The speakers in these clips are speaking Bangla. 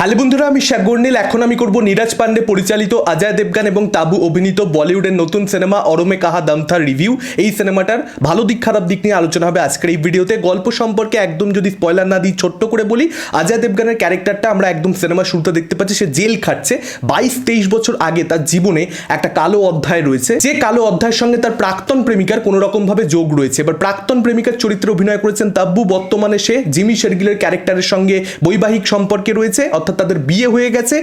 হ্যালো বন্ধুরা, আমি শাগর্নিল এখন আমি করব নীরাজ পান্ডে পরিচালিত অজয় দেবগান এবং তাবু অভিনীত বলিউডের নতুন সিনেমা অরমে কাহা দামথার রিভিউ। এই সিনেমাটার ভালো দিক, খারাপ দিক নিয়ে আলোচনা হবে আজকের এই ভিডিওতে। গল্প সম্পর্কে একদম যদি স্পয়লার না দিই, ছোট্ট করে বলি, অজয় দেবগানের ক্যারেক্টারটা আমরা একদম সিনেমা শুরুতে দেখতে পাচ্ছি। সে জেল খাটছে। বাইশ তেইশ বছর আগে তার জীবনে একটা কালো অধ্যায় রয়েছে। যে কালো অধ্যায়ের সঙ্গে তার প্রাক্তন প্রেমিকার কোনো রকম ভাবে যোগ রয়েছে। এবার প্রাক্তন প্রেমিকার চরিত্রে অভিনয় করেছেন তাব্বু বর্তমানে সে জিমি শেরগিলের ক্যারেক্টারের সঙ্গে বৈবাহিক সম্পর্কে রয়েছে। অর্থাৎ তাদের বিয়ে হয়ে গেছে।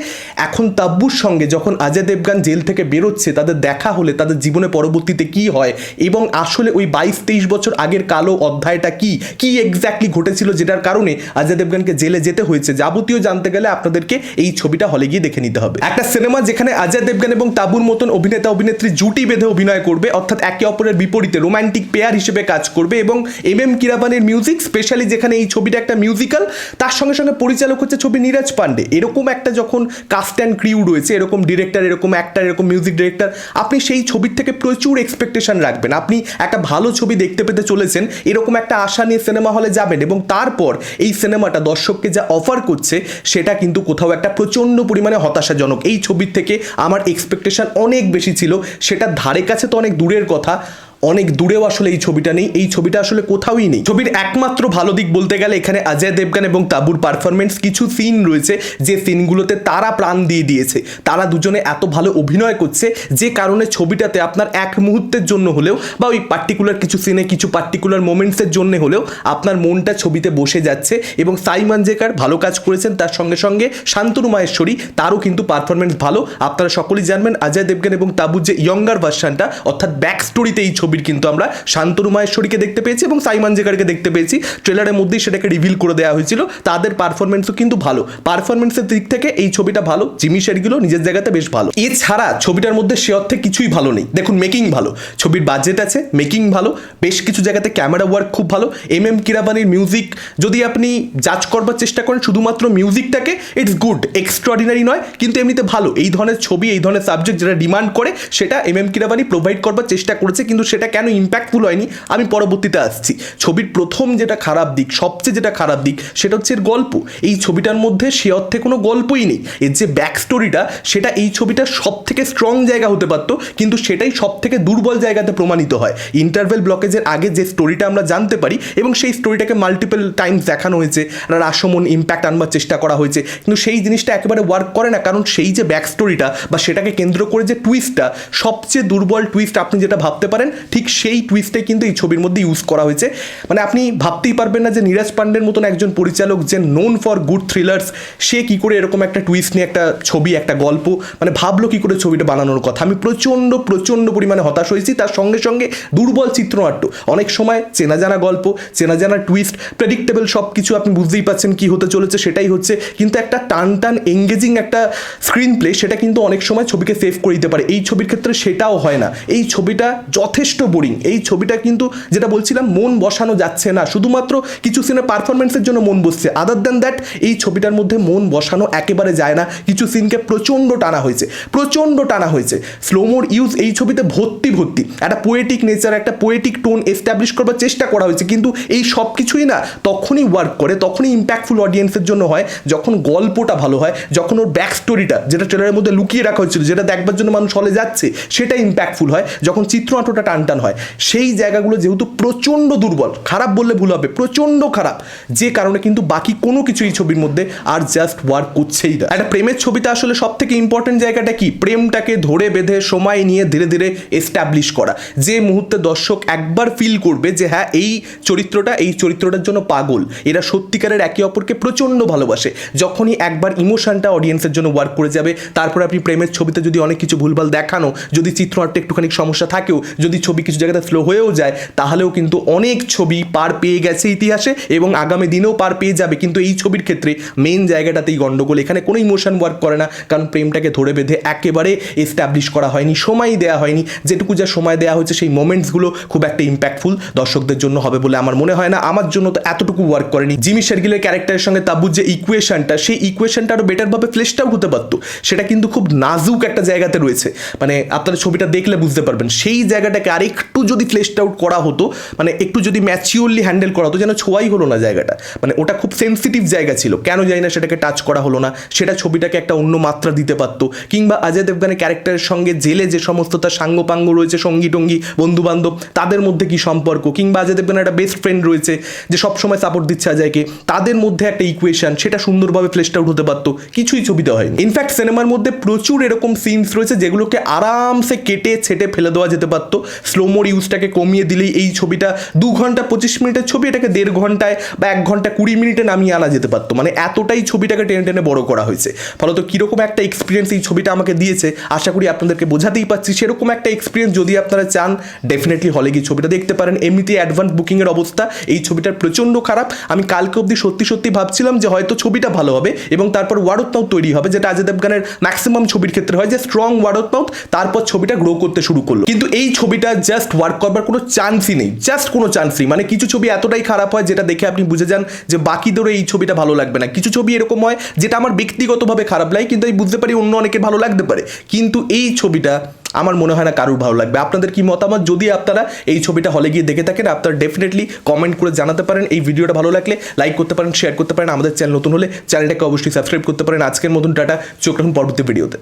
এখন তাব্বুর সঙ্গে যখন অজয় দেবগান জেল থেকে বেরোচ্ছে, তাদের দেখা হলে তাদের জীবনে পরবর্তীতে কি হয়? এবং আসলে ওই বাইশ তেইশ বছর আগের কালো অধ্যায়টা কি? কি এক্স্যাক্টলি ঘটেছিল যেটার কারণে অজয় দেবগানকে জেলে যেতে হয়েছে? যাবতীয় জানতে গেলে আপনাদেরকে এই ছবিটা হলে গিয়ে দেখে নিতে হবে। একটা সিনেমা যেখানে অজয় দেবগান এবং তাবুর মতন অভিনেতা, অভিনেত্রী জুটি বেঁধে অভিনয় করবে, অর্থাৎ একে অপরের বিপরীতে রোমান্টিক পেয়ার হিসেবে কাজ করবে এবং এম এম কিরাবানির মিউজিক স্পেশালি যেখানে এই ছবিটা একটা মিউজিক্যাল তার সঙ্গে সঙ্গে পরিচালক হচ্ছে ছবি নীরাজ পান্ডে। এরকম একটা যখন কাস্ট অ্যান্ড ক্রিউ রয়েছে, এরকম ডিরেক্টর এরকম অ্যাক্টার এরকম মিউজিক ডিরেক্টর আপনি সেই ছবির থেকে প্রচুর এক্সপেকটেশন রাখবেন। আপনি একটা ভালো ছবি দেখতে পেতে চলেছেন, এরকম একটা আশা নিয়ে সিনেমা হলে যাবেন এবং তারপর এই সিনেমাটা দর্শককে যা অফার করছে, সেটা কিন্তু কোথাও একটা প্রচণ্ড পরিমাণে হতাশাজনক। এই ছবির থেকে আমার এক্সপেকটেশন অনেক বেশি ছিল, সেটা ধারে কাছে তো অনেক দূরের কথা অনেক দূরেও আসলে এই ছবিটা নেই। এই ছবিটা আসলে কোথাওই নেই। ছবির একমাত্র ভালো দিক বলতে গেলে এখানে অজয় দেবগান এবং তাবুর পারফরমেন্স কিছু সিন রয়েছে যে সিনগুলোতে তারা প্রাণ দিয়ে দিয়েছে। তারা দুজনে এত ভালো অভিনয় করছে যে কারণে ছবিটাতে আপনার এক মুহূর্তের জন্য হলেও বা ওই পার্টিকুলার কিছু সিনে কিছু পার্টিকুলার মোমেন্টসের জন্য হলেও আপনার মনটা ছবিতে বসে যাচ্ছে এবং সাই মানজেকার ভালো কাজ করেছেন। তার সঙ্গে সঙ্গে শান্তনু মাহেশ্বরী, তারও কিন্তু পারফরমেন্স ভালো। আপনারা সকলেই জানবেন, অজয় দেবগান এবং তাবুর যে ইয়ঙ্গার ভার্সানটা অর্থাৎ ব্যাক স্টোরিতে এই ছবির কিন্তু আমরা শান্তনু মাহেশ্বরীকে দেখতে পেয়েছি এবং সাইমান জেকারকে দেখতে পেয়েছি। ট্রেলারের মধ্যেই সেটাকে রিভিল করে দেওয়া হয়েছিল। তাদের পারফরমেন্সও কিন্তু ভালো। পারফরমেন্সের দিক থেকে এই ছবিটা ভালো। জিমি শেরগুলো নিজের জায়গাতে বেশ ভালো। এছাড়া ছবিটার মধ্যে সে অর্থে কিছুই ভালো নেই। দেখুন মেকিং ভালো। ছবির বাজেট আছে মেকিং ভালো। বেশ কিছু জায়গাতে ক্যামেরা ওয়ার্ক খুব ভালো। এম এম কিরাবানির মিউজিক যদি আপনি জাজ করবার চেষ্টা করেন, শুধুমাত্র মিউজিকটাকে ইটস গুড এক্সট্রাঅর্ডিনারি নয়, কিন্তু এমনিতে ভালো। এই ধরনের ছবি, এই ধরনের সাবজেক্ট যেটা ডিমান্ড করে, সেটা এম এম কিরাবানি প্রোভাইড করবার চেষ্টা করেছে, কিন্তু সেটা কেন ইম্প্যাক্টফুল হয়নি? আমি পরবর্তীতে আসছি। ছবির প্রথম যেটা খারাপ দিক, সবচেয়ে যেটা খারাপ দিক, সেটা হচ্ছে এর গল্প। এই ছবিটার মধ্যে সে অর্থে কোনো গল্পই নেই। এর যে ব্যাক স্টোরিটা সেটা এই ছবিটার সব থেকে স্ট্রং জায়গা হতে পারতো, কিন্তু সেটাই সব থেকে দুর্বল জায়গাতে প্রমাণিত হয়। ইন্টারভেল ব্লকেজের আগে যে স্টোরিটা আমরা জানতে পারি, এবং সেই স্টোরিটাকে মাল্টিপল টাইমস দেখানো হয়েছে রাসমন ইম্প্যাক্ট আনবার চেষ্টা করা হয়েছে, কিন্তু সেই জিনিসটা একেবারে ওয়ার্ক করে না, কারণ সেই যে ব্যাক স্টোরিটা বা সেটাকে কেন্দ্র করে যে টুইস্টটা সবচেয়ে দুর্বল টুইস্ট আপনি যেটা ভাবতে পারেন ঠিক সেই টুইস্টে কিন্তু এই ছবির মধ্যে ইউজ করা হয়েছে। মানে আপনি ভাবতেই পারবেন না যে নীরাজ পান্ডের মতন একজন পরিচালক যে নোন ফর গুড থ্রিলার্স সে কী করে এরকম একটা টুইস্ট নিয়ে একটা ছবি, একটা গল্প মানে ভাবলো কী করে ছবিটা বানানোর কথা। আমি প্রচণ্ড প্রচণ্ড পরিমাণে হতাশ হয়েছি। তার সঙ্গে সঙ্গে দুর্বল চিত্রনাট্য। অনেক সময় চেনা জানা গল্প, চেনা জানা টুইস্ট প্রেডিক্টেবল সব কিছু আপনি বুঝতেই পাচ্ছেন কি হতে চলেছে, সেটাই হচ্ছে কিন্তু একটা টান টান এঙ্গেজিং একটা স্ক্রিন প্লে সেটা কিন্তু অনেক সময় ছবিকে সেভ করে দিতে পারে। এই ছবির ক্ষেত্রে সেটাও হয় না। এই ছবিটা যথেষ্ট বোরিং এই ছবিটা কিন্তু যেটা বলছিলাম, মন বসানো যাচ্ছে না। শুধুমাত্র কিছু সিনে পারফরমেন্সের জন্য মন বসছে। আদার দ্যান দ্যাট এই ছবিটার মধ্যে মন বসানো একেবারে যায় না। কিছু সিনকে প্রচণ্ড টানা হয়েছে। প্রচণ্ড টানা হয়েছে। স্লোমোর ইউজ এই ছবিতে ভর্তি ভর্তি। একটা পোয়েটিক নেচার একটা পোয়েটিক টোন এস্টাবলিশ করবার চেষ্টা করা হয়েছে। কিন্তু এই সব কিছুই না তখনই ওয়ার্ক করে, তখনই ইম্প্যাক্টফুল অডিয়েন্সের জন্য হয়। যখন গল্পটা ভালো হয়, যখন ওর ব্যাক স্টোরিটা যেটা ট্রেলারের মধ্যে লুকিয়ে রাখা হয়েছিল, যেটা দেখবার জন্য মানুষ হলে যাচ্ছে, সেটা ইম্প্যাক্টফুল হয়। যখন চিত্রনাট্যটা টান টান হয়। সেই জায়গাগুলো যেহেতু প্রচণ্ড দুর্বল, খারাপ বললে ভুল হবে, প্রচণ্ড খারাপ, যে কারণে কিন্তু বাকি কোনো কিছু এই ছবির মধ্যে আর জাস্ট ওয়ার্ক করছেই না। একটা প্রেমের ছবিতে আসলে সব থেকে ইম্পর্টেন্ট জায়গাটা কি? প্রেমটাকে ধরে বেঁধে সময় নিয়ে ধীরে ধীরে এস্টাবলিশ করা। যে মুহূর্তে দর্শক একবার ফিল করবে যে হ্যাঁ এই চরিত্রটা, এই চরিত্রটার জন্য পাগল, এরা সত্যিকারের একে অপরকে প্রচণ্ড ভালোবাসে। যখনই একবার ইমোশনটা অডিয়েন্সের জন্য ওয়ার্ক করে যাবে, তারপরে আপনি প্রেমের ছবিতে যদি অনেক কিছু ভুলভাল দেখানো, যদি চিত্রনাট্যে একটুখানি সমস্যা থাকেও, যদি ছবি কিছু জায়গাতে স্লো হয়েও যায়, তাহলেও কিন্তু অনেক ছবি পার পেয়ে গেছে ইতিহাসে এবং আগামী দিনেও পার পেয়ে যাবে। কিন্তু এই ছবির ক্ষেত্রে মেন জায়গাটাতেই গন্ডগোল, এখানে কোনো ইমোশন ওয়ার্ক করে না, কারণ প্রেমটাকে ধরে বেঁধে একেবারে এস্টাবলিশ করা হয়নি, সময় দেওয়া হয়নি। যেটুকু যা সময় দেওয়া হয়েছে, সেই মোমেন্টসগুলো খুব একটা ইম্প্যাক্টফুল দর্শকদের জন্য হবে বলে আমার মনে হয় না। আমার জন্য তো এতটুকু ওয়ার্ক করেনি। জিমি শেরগিলের ক্যারেক্টারের সঙ্গে তাবুর যে ইকুয়েশনটা সেই ইকুয়েশনটা আরও বেটারভাবে ফ্লেশড আউট হতে পারতো। সেটা কিন্তু খুব নাজুক একটা জায়গাতে রয়েছে। মানে আপনারা ছবিটা দেখলে বুঝতে পারবেন। সেই জায়গাটাকে আরেক আরেকটু যদি ফ্লেশড আউট করা হতো মানে একটু যদি ম্যাচিওরলি হ্যান্ডেল করা হতো, যেন ছোঁয়াই হলো না জায়গাটা। মানে ওটা খুব সেন্সিটিভ জায়গা ছিল। কেন জানি না সেটাকে টাচ করা হলো না, সেটা ছবিটাকে একটা অন্য মাত্রা দিতে পারতো, কিংবা অজয় দেবগানের ক্যারেক্টারের সঙ্গে জেলে যে সমস্ত তার সাঙ্গপাঙ্গ রয়েছে সঙ্গী টঙ্গী বন্ধু বান্ধব তাদের মধ্যে কি সম্পর্ক? কিংবা অজয় দেবগানের একটা বেস্ট ফ্রেন্ড রয়েছে, যে সবসময় সাপোর্ট দিচ্ছে অজয়কে তাদের মধ্যে একটা ইকুয়েশন সেটা সুন্দরভাবে ফ্লেশড আউট হতে পারতো। কিছুই ছবিতে হয়নি। ইনফ্যাক্ট সিনেমার মধ্যে প্রচুর এরকম সিনস রয়েছে, যেগুলোকে আরামসে কেটে ছেটে ফেলে দেওয়া যেতে পারতো। স্লোমোর ইউজটাকে কমিয়ে দিলেই এই ছবিটা দু ঘণ্টা পঁচিশ মিনিটের ছবি, এটাকে দেড় ঘন্টায় বা এক ঘণ্টা কুড়ি মিনিটে নামিয়ে আনা যেতে পারতো। মানে এতটাই ছবিটাকে টেনে টেনে বড় করা হয়েছে। ফলত কীরকম একটা এক্সপিরিয়েন্স এই ছবিটা আমাকে দিয়েছে, আশা করি আপনাদেরকে বোঝাতেই পারছি। সেরকম একটা এক্সপিরিয়েন্স যদি আপনারা চান ডেফিনেটলি হলে গিয়ে ছবিটা দেখতে পারেন। এমনিতেই অ্যাডভান্স বুকিংয়ের অবস্থা, এই ছবিটার প্রচণ্ড খারাপ। আমি কালকে অবধি সত্যি সত্যি ভাবছিলাম যে হয়তো ছবিটা ভালো হবে এবং তারপর ওয়ার্ড মাউথ তৈরি হবে, যেটা অজয় দেবগানের ম্যাক্সিমাম ছবির ক্ষেত্রে হয় যে স্ট্রং ওয়ার্ড মাউথ তারপর ছবিটা গ্রো করতে শুরু করল। কিন্তু এই ছবিটা জাস্ট ওয়ার্ক করবার কোনো চান্সই নেই জাস্ট কোনো চান্সই মানে কিছু ছবি এতটাই খারাপ হয় যেটা দেখে আপনি বুঝে যান যে বাকিদেরও এই ছবিটা ভালো লাগবে না। কিছু ছবি এরকম হয় যেটা আমার ব্যক্তিগতভাবে খারাপ লাগে, কিন্তু আমি বুঝতে পারি অন্য অনেকের ভালো লাগতে পারে। কিন্তু এই ছবিটা আমার মনে হয় না কারুর ভালো লাগবে। আপনাদের কি মতামত? যদি আপনারা এই ছবিটা হলে গিয়ে দেখে থাকেন, আপনারা ডেফিনেটলি কমেন্ট করে জানাতে পারেন। এই ভিডিওটা ভালো লাগলে লাইক করতে পারেন শেয়ার করতে পারেন। আমাদের চ্যানেল নতুন হলে চ্যানেলটাকে অবশ্যই সাবস্ক্রাইব করতে পারেন। আজকের মতন টাটা। চোখ রাখুন পরবর্তী ভিডিওতে